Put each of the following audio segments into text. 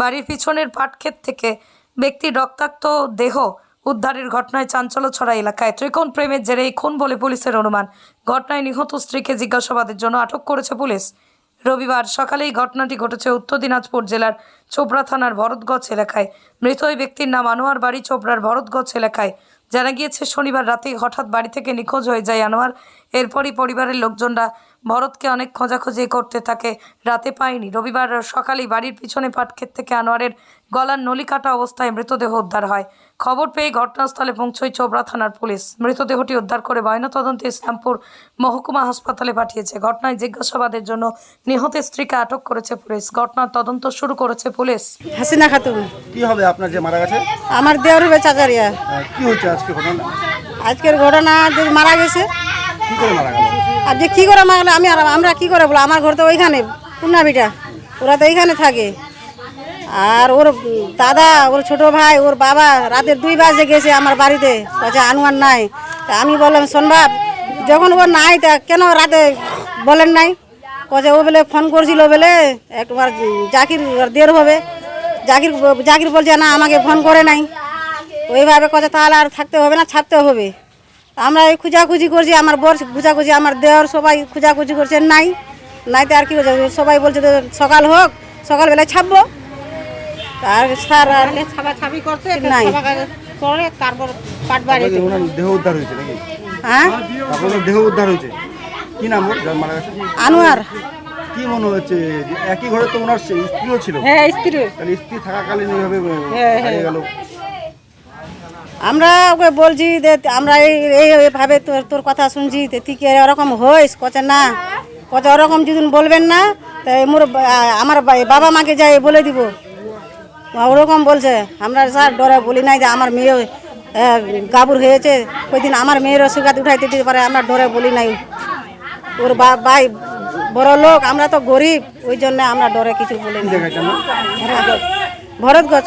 বাড়ির পিছনের পাটক্ষেত থেকে ব্যক্তির রক্তাক্ত দেহ উদ্ধারের ঘটনায় চাঞ্চল্য ছড়া এলাকায়। ত্রিকোণ প্রেমের জেরে এই খুন বলে পুলিশের অনুমান। ঘটনায় নিহত স্ত্রীকে জিজ্ঞাসাবাদের জন্য আটক করেছে পুলিশ। রবিবার সকালে এই ঘটনাটি ঘটেছে উত্তর দিনাজপুর জেলার চোপড়া থানার ভরতগঞ্জ এলাকায়। মৃত ওই ব্যক্তির নাম আনোয়ার, বাড়ি চোপড়ার ভরতগঞ্জ এলাকায়। জানা গিয়েছে, শনিবার রাতে হঠাৎ বাড়ি থেকে নিখোঁজ হয়ে যায় আনোয়ার। এরপরই পরিবারের লোকজনরা ভরতকে অনেক খোঁজাখুঁজি করতে থাকে রাতে পায়নি। রবিবার সকালেই বাড়ির পিছনে পাটক্ষেত থেকে আনোয়ারের গলার নলি কাটা অবস্থায় মৃতদেহ উদ্ধার হয়। খবর পেয়ে ঘটনাস্থলে পৌঁছয় চোপড়া থানার পুলিশ। মৃতদেহটি উদ্ধার করে ময়নাতদন্তে ইসলামপুর মহকুমা হাসপাতালে পাঠিয়েছে। ঘটনায় জিজ্ঞাসাবাদের জন্য নিহতের স্ত্রীকে আটক করেছে পুলিশ। ঘটনার তদন্ত শুরু করেছে পুলিশ। হাসিনা খাতুন। কি হবে আপনার যে মারা গেছে? আমার দেওয়ার হবে চাচারিয়া কি হচ্ছে আজকে ঘটনা? আজকের ঘটনা মারা গেছে আর যে কী করে মারা গেলো, আমি আর আমরা কী করে বলো আমার ঘর তো ওইখানে পুন্নাবিটা ওরা তো এইখানে থাকে। আর ওর দাদা, ওর ছোট ভাই, ওর বাবা রাতের দুই বাজে গেছে আমার বাড়িতে। বলছে আনুয়ার নাই। তা আমি বললাম শোনবাব যখন ও নাই, তা কেন রাতে বলেন নাই? কছে ও বলে ফোন করছিল বলে একবার জাকির দের হবে। জাকির জাকির বলছে, না, আমাকে ফোন করে নাই। ওইভাবে কথা তাহলে আর থাকতে হবে না, ছাড়তে হবে। আমরা এই খুঁজাখুঁজি করছি আমার বর খুঁজাখুঁজি আমার দেওয়ার সবাই খুঁজাখুঁজি করছে নাই। নাই তো আর কি বলছে সবাই বলছে তো সকাল হোক সকালবেলায় ছাপবো। আর স্যার আর ছাপাছাপি করছে নাই। করে তারপর দেহ উদ্ধার হয়েছে নাকি? হ্যাঁ? দেহ উদ্ধার হয়েছে। কি নাম ওর? মারা গেছে? আনোয়ার। কি মনে হচ্ছে একই ঘরে তো ওনার সে- স্ত্রীও ছিল? হ্যাঁ স্ত্রী। তাহলে স্ত্রী থাকাকালীন এইভাবে হ্যাঁ, গেল? আমরা ওকে বলছি যে আমরা এই এই- এইভাবে তোর তোর কথা শুনছি তো তুই কি ওরকম হইস? কচে না। কচে ওরকম যদি বলবেন না তাই মোর আমার বাবা মাকে যাই বলে দিব। ওরকম বলছে। আমরা স্যার ডরে বলি নাই যে আমার মেয়ে গাবুর হয়েছে। ওই দিন আমার মেয়ের অসুবিধা উঠাইতে দিতে পারে আমরা ডরে বলি নাই। ওর বা ভাই বড় লোক আমরা তো গরিব ওই জন্য আমরা ডরে কিছু বলি না ভরত গছ।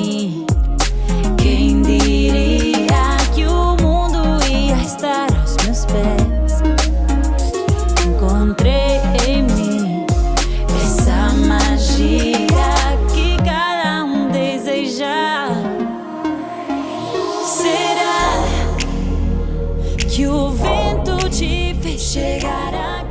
Será que o vento te fez chegar aqui?